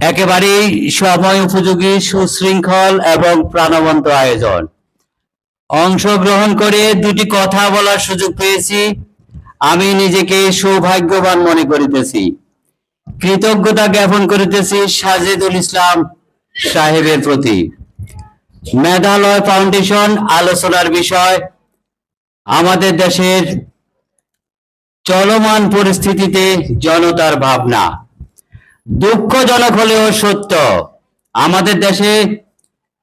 একেবারেই সময় উপযোগী, সুশৃঙ্খল এবং প্রাণবন্ত আয়োজন। অংশগ্রহণ করে দুটি কথা বলার সুযোগ পেয়েছি। আমি নিজেকে সৌভাগ্যবান মনে করিতেছি। কৃতজ্ঞতা জ্ঞাপন করিতেছি সাজেদুল ইসলাম সাহেবের প্রতি। মেধালয় ফাউন্ডেশন আলোচনার বিষয়, আমাদের দেশের চলমান পরিস্থিতিতে জনতার ভাবনা। দুঃখজনক হলেও সত্য, আমাদের দেশে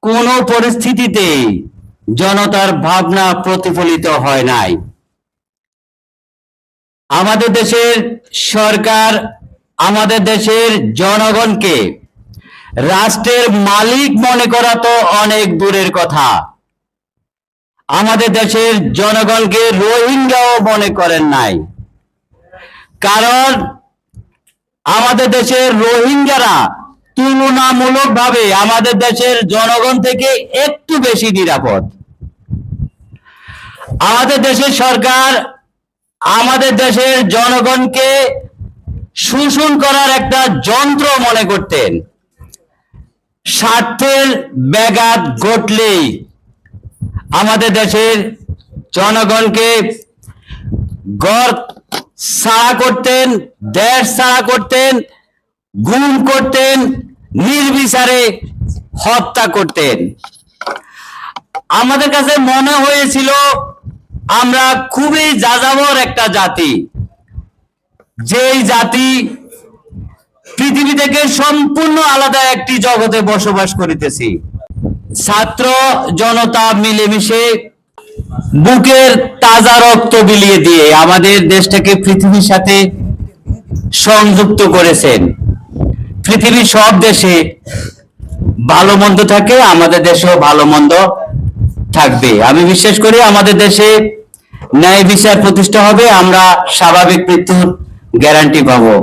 কোনো পরিস্থিতিতে জনতার ভাবনা প্রতিফলিত হয় নাই। আমাদের দেশের সরকার আমাদের দেশের জনগণকে রাষ্ট্রের মালিক মনে করা তো অনেক দূরের কথা। আমাদের দেশের জনগণকে রোহিঙ্গাও মনে করেন নাই। কারণ আমাদের দেশের রোহিঙ্গারা তুলনামূলকভাবে আমাদের দেশের জনগণ থেকে একটু বেশি নিরাপদ। আমাদের দেশের সরকার আমাদের দেশের জনগণকে শোষণ করার একটা যন্ত্র মনে করতেন। স্বার্থের ব্যাঘাত ঘটলেই আমাদের দেশের জনগণকে গড় ছাড়া করতেন, দেশ ছাড়া করতেন, গুম করতেন, নির্বিচারে হত্যা করতেন। আমাদের কাছে মনে হয়েছিল, আমরা খুবই যাযাবর একটা জাতি। যেই জাতি পৃথিবী থেকে সম্পূর্ণ আলাদা একটি জগতে বসবাস করিতেছি। ছাত্র, জনতা মিলেমিশে বুকের তাজা রক্ত বিলিয়ে দিয়ে আমাদের দেশটাকে পৃথিবীর সাথে সংযুক্ত করেছেন। পৃথিবীর সব দেশে ভালো মন্দ থাকে, আমাদের দেশেও ভালো মন্দ থাকবে। আমি বিশ্বাস করি আমাদের দেশে ন্যায় বিচার প্রতিষ্ঠা হবে, আমরা স্বাভাবিক মৃত্যুর গ্যারান্টি পাবো।